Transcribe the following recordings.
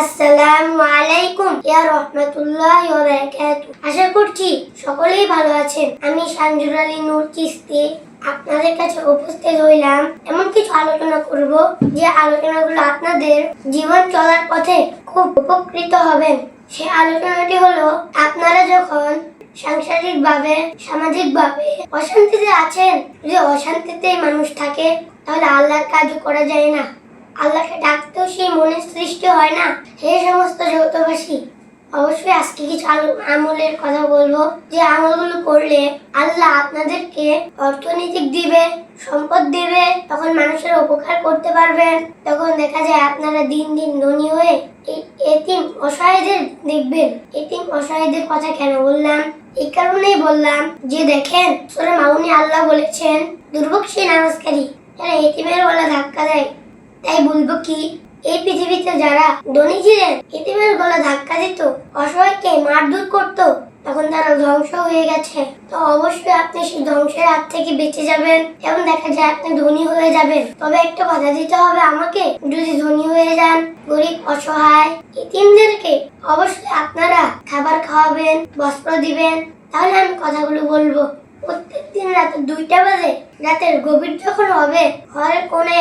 আসসালামু আলাইকুম। ইয়া রহমাতুল্লাহ আশা করছি সকলেই ভালো আছেন। আমি সানজুর আলী নূর চিস্তি আপনাদের কাছে উপস্থিত হইলাম। এমন কিছু আলোচনা করব যে আলোচনাগুলো আপনাদের জীবন চলার পথে খুব উপকৃত হবেন। সে আলোচনাটি হলো, আপনারা যখন সাংসারিক ভাবে সামাজিক ভাবে অশান্তিতে আছেন, যদি অশান্তিতেই মানুষ থাকে, তাহলে আল্লাহর কাজ করা যায় না। আল্লাহকে ডাকতেও সেই মনের সৃষ্টি হয় না। হে সমস্ত যৌথবাসী, অবশ্যই আজকে কিছু আমলের কথা বলব। যে আমলগুলো করলে আল্লাহ আপনাদেরকে অর্থনৈতিক দিবে, সম্পদ দিবে, তখন মানুষের উপকার করতে পারবেন। তখন দেখা যায় আপনারা দিন দিন ধনী হয়ে এতিম অসহায়দের দেখবেন। এতিম অসহায়দের কথা কেন বললাম? এই কারণেই বললাম যে দেখেন, সূরা মাউনে আল্লাহ বলেছেন, দুর্ভোগ সে নামাজকারী। যারা এতিমের বলা ধাক্কা দেয় তাই বলব কি? এই পৃথিবীতে যারা ধনী ছিলেন, ইতিমের গলা ধাক্কা দিত, অসহায়কে মারধর করত, তখন তারা ধ্বংস হয়ে গেছে। তো অবশ্যই আপনি সেই ধ্বংসের হাত থেকে বেঁচে যাবেন এবং দেখা যায় আপনি ধনী হয়ে যাবেন। তবে একটা কথা দিতে হবে আমাকে, যদি ধনী হয়ে যান, গরিব, অসহায় ইতিমদেরকে অবশ্যই আপনারা খাবার খাওয়াবেন, বস্ত্র দিবেন, তাহলে আমি কথাগুলো বলব। প্রত্যেকদিন রাত দুইটা বাজে। রাতের গভীর যখন হবে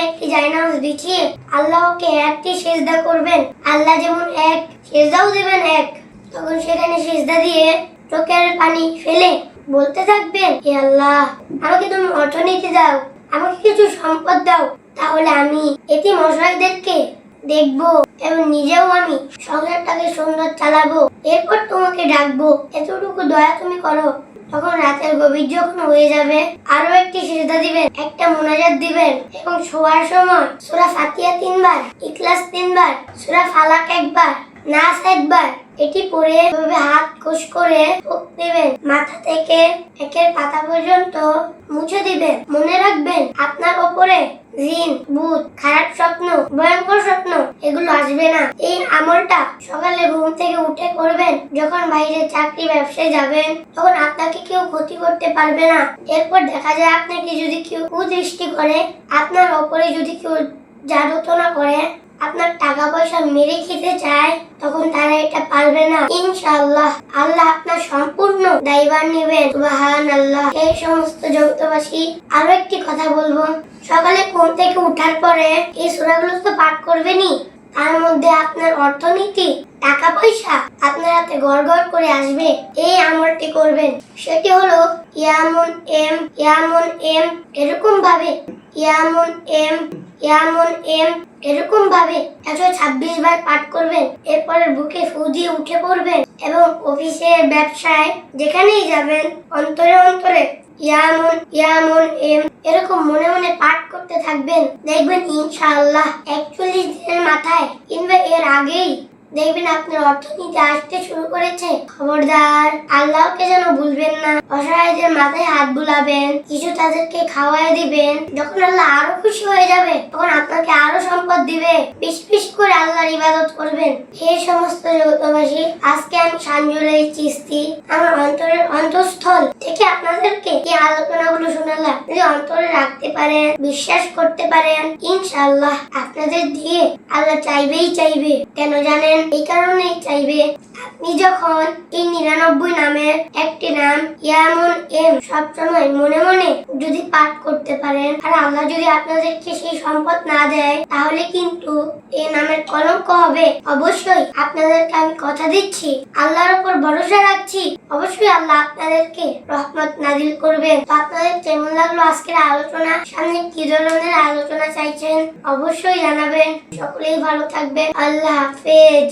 একটি জায়নামাজ বিছিয়ে আল্লাহকে একটি সেজদা করবেন। আল্লাহ যেমন এক, সেজদাও দেবেন এক। তখন সেখানে সেজদা দিয়ে চোখের পানি ফেলে বলতে থাকবেন, হে আল্লাহ, আমাকে তুমি অর্থনীতি দাও, আমাকে কিছু সম্পদ দাও, তাহলে আমি এটি মশাইদেরকে দেখব এবং নিজেও আমি সংসারটাকে সুন্দর চালাবো। এরপর তোমাকে ডাকবো। এতটুকু দয়া তুমি করো। তখন রাতের গভীর যখন হয়ে যাবে, আরও একটি সেজদা দিবেন, একটা মোনাজাত দিবেন, এবং শোয়ার সময় সূরা ফাতিহা তিনবার, ইখলাস তিনবার, সূরা ফালাক একবার, নাস একবার, এটি পরে এভাবে হাত কোষ করে দিবেন, মাথা থেকে একের পাতা পর্যন্ত মুছে দিবেন, মনে রাখবেন আপনার ওপরে জিন ভূত খারাপ স্বপ্ন, ভয়ঙ্কর স্বপ্ন, এগুলো আসবে না। এই আমলটা সকালে ঘুম থেকে উঠে করবেন। যখন বাইরে চাকরি ব্যবসায় যাবেন, তখন আপনাকে কেউ ক্ষতি করতে পারবে না। এরপর দেখা যায় আপনাকে যদি কেউ কুদৃষ্টি করে, আপনার ওপরে যদি কেউ জাদুটনা করে, আপনার টাকা পয়সা মেরে খেতে চায়, তখন তারা এটা পারবে না। ইনশাআল্লাহ, আল্লাহ আপনার সম্পূর্ণ দায়ভার নেবেন। আল্লাহ এই সমস্ত যৌথবাসী আরও একটি কথা বলব। সকালে ঘুম থেকে উঠার পরে এই সূরাগুলো তো পাঠ করবেনই। তার মধ্যে আপনার অর্থনীতি টাকা পয়সা আপনার হাতে গড় গড় করে আসবে। এই আমলটি করবেন। সেটি হলো ইয়ামুন এম ইয়ামুন এম এরকম ভাবে ইয়ামুন এম ইয়ামুন এম এরকম ভাবে একশো ছাব্বিশ বার পাঠ করবেন এরপরে বুকে ফু দিয়ে উঠে পড়বেন এবং অফিসে ব্যবসায় যেখানেই যাবেন, অন্তরে অন্তরে ইয়ামুন ইয়ামুন এম এরকম মনে মনে পাঠ করতে থাকবেন। দেখবেন ইনশাআল্লাহ একচল্লিশ দিনের মাথায় কিংবা এর আগেই দেখবেন আপনার অর্থনীতি আসতে শুরু করেছে। খবরদার, আল্লাহকে যেন ভুলবেন না। অসহায়দের মাথায় হাত বুলাবেন, কিছু তাদেরকে খাওয়াই দিবেন। যখন আল্লাহ আরও খুশি হয়ে যাবে, তখন আপনাকে আরও সম্পদ দিবে। পিস পিস করে আল্লাহর ইবাদত করবেন। হে সমস্ত জগতবাসী আজকে আমি সাঞ্জুলাই চিস্তি, আমার অন্তরের অন্তঃস্থল থেকে আপনাদেরকে এই আলোচনাগুলো শোনালাম। যদি অন্তরে রাখতে পারেন, বিশ্বাস করতে পারেন, ইনশাআল্লাহ আপনাদের দিয়ে আল্লাহ চাইবেই চাইবে। কেন জানেন? এই কারণেই চাইবে। আপনি যখন এই নিরানব্বই নামের একটি নাম ইয়ামুন এম, সবসময় মনে মনে যদি পাঠ করতে পারেন, আর আল্লাহ যদি আপনাদেরকে সেই সম্পদ না দেয়, তাহলে কিন্তু এই নামের কলঙ্ক হবে। অবশ্যই আপনাদেরকে আমি কথা দিচ্ছি, আল্লাহর উপর ভরসা রাখছি। অবশ্যই আল্লাহ আপনাদেরকে রহমত নাজিল করবেন। তো আপনাদের কেমন লাগল আজকের আলোচনা? সামনে কি ধরনের আলোচনা চাইছেন? অবশ্যই জানাবেন। সকলেই ভালো থাকবেন। আল্লাহ হাফেজ।